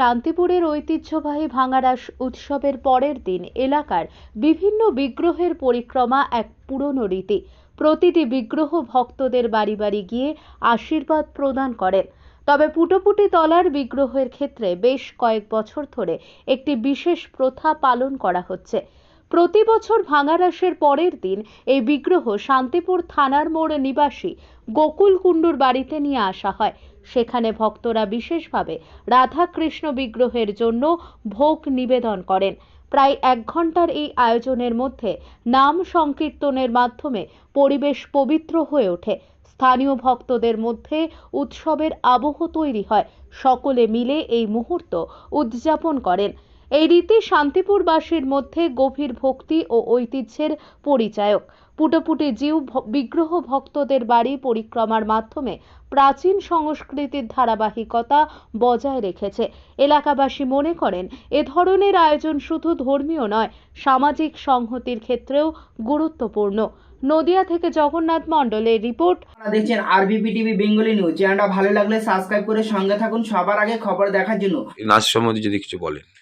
শান্তিপুরের ঐতিহ্যবাহী ভাঙারাস উৎসবের পরের দিন এলাকার বিভিন্ন বিগ্রহের পরিক্রমা এক পুরনো রীতি। প্রতিটি বিগ্রহ ভক্তদের বাড়ি বাড়ি গিয়ে আশীর্বাদ প্রদান করেন। তবে পুটোপুটি তলার বিগ্রহের ক্ষেত্রে বেশ কয়েক বছর ধরে একটি বিশেষ প্রথা পালন করা হচ্ছে। প্রতি বছর ভাঙারাসের পরের দিন এই বিগ্রহ শান্তিপুর থানার মোড় নিবাসী গোকুল কুণ্ডুর বাড়িতে নিয়ে আসা হয়। সেখানে ভক্তরা বিশেষভাবে রাধাকৃষ্ণ বিগ্রহের জন্য ভোগ নিবেদন করেন। প্রায় এক ঘণ্টার এই আয়োজনের মধ্যে নাম সংকীর্তনের মাধ্যমে পরিবেশ পবিত্র হয়ে ওঠে। স্থানীয় ভক্তদের মধ্যে উৎসবের আবহ তৈরি হয়। সকলে মিলে এই মুহূর্ত উদযাপন করেন। এই রীতি শান্তিপুরবাসীর মধ্যে গভীর ভক্তি ও ঐতিহ্যের পরিচায়ক। পুটোপুটি জিউ ভ- বিগ্রহ ভক্তদের বাড়ি পরিক্রমার মাধ্যমে প্রাচীন সংস্কৃতির ধারাবাহিকতা বজায় রেখেছে। এলাকাবাসী মনে করেন এ ধরনের আয়োজন শুধু ধর্মীয় নয় সামাজিক সংহতির ক্ষেত্রেও গুরুত্বপূর্ণ। নদিয়া থেকে জগন্নাথ মন্ডলের রিপোর্ট। দেখছেন আরবিপি টিভি বেঙ্গলি নিউজ। চ্যানেলটা ভালো লাগলে সাবস্ক্রাইব করে সঙ্গে থাকুন। সবার আগে খবর দেখার জন্য। নাচ সম্বন্ধে যদি কিছু বলেন।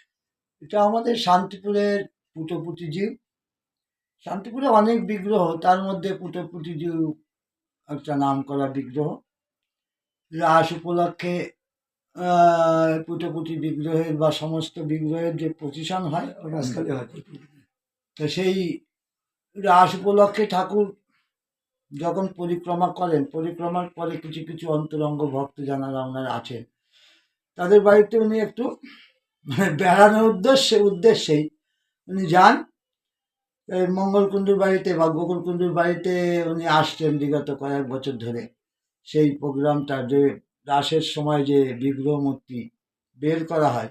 এটা আমাদের শান্তিপুরের পুটোপুটি জীব। শান্তিপুরে অনেক বিগ্রহ তার মধ্যে পুটোপুটি জীব একটা নাম করা বিগ্রহ। রাস উপলক্ষে পুটোপুটি বিগ্রহের বা সমস্ত বিগ্রহের যে প্রতিষ্ঠান হয় রাসকালে হয়। তো সেই রাস উপলক্ষে ঠাকুর যখন পরিক্রমা করেন পরিক্রমার পরে কিছু কিছু অন্তরঙ্গ ভক্ত যারা ওনারা আছেন তাদের বাড়িতে উনি একটু মানে বেড়ানোর উদ্দেশ্যে, উদ্দেশ্যেই উনি যান। মঙ্গলকুণ্ডুর বাড়িতে বা গোকুলকুণ্ডুর বাড়িতে উনি আসছেন বিগত কয়েক বছর ধরে। সেই প্রোগ্রামটা যে রাসের সময় যে বিগ্রহ মূর্তি বের করা হয়,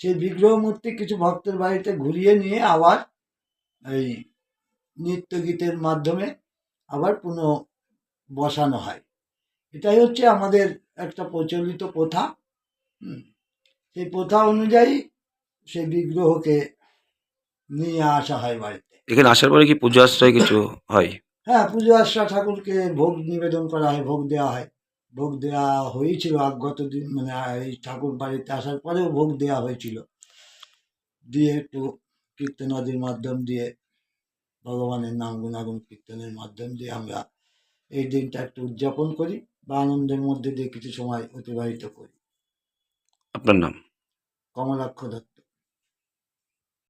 সেই বিগ্রহ মূর্তি কিছু ভক্তের বাড়িতে ঘুরিয়ে নিয়ে আবার এই নৃত্য গীতের মাধ্যমে আবার পুনঃ বসানো হয়। এটাই হচ্ছে আমাদের একটা প্রচলিত প্রথা। হুম। সেই প্রথা অনুযায়ী সেই বিগ্রহকে নিয়ে আসা হয় বাড়িতে। এখানে আসার পরে কি পুজো আশ্রয় কিছু হয়? হ্যাঁ পুজো আশ্রা ঠাকুরকে ভোগ নিবেদন করা হয় ভোগ দেওয়া হয়। ভোগ দেওয়া হয়েছিল আগত দিন মানে এই ঠাকুর বাড়িতে আসার পরেও ভোগ দেওয়া হয়েছিল। দিয়ে একটু কীর্তনাদির মাধ্যম দিয়ে ভগবানের নাম গুণাগুণ কীর্তনের মাধ্যম দিয়ে আমরা এই দিনটা একটু উদযাপন করি বা আনন্দের মধ্যে দিয়ে কিছু সময় অতিবাহিত করি। আপনার নাম? কমলাক্ষ দত্ত।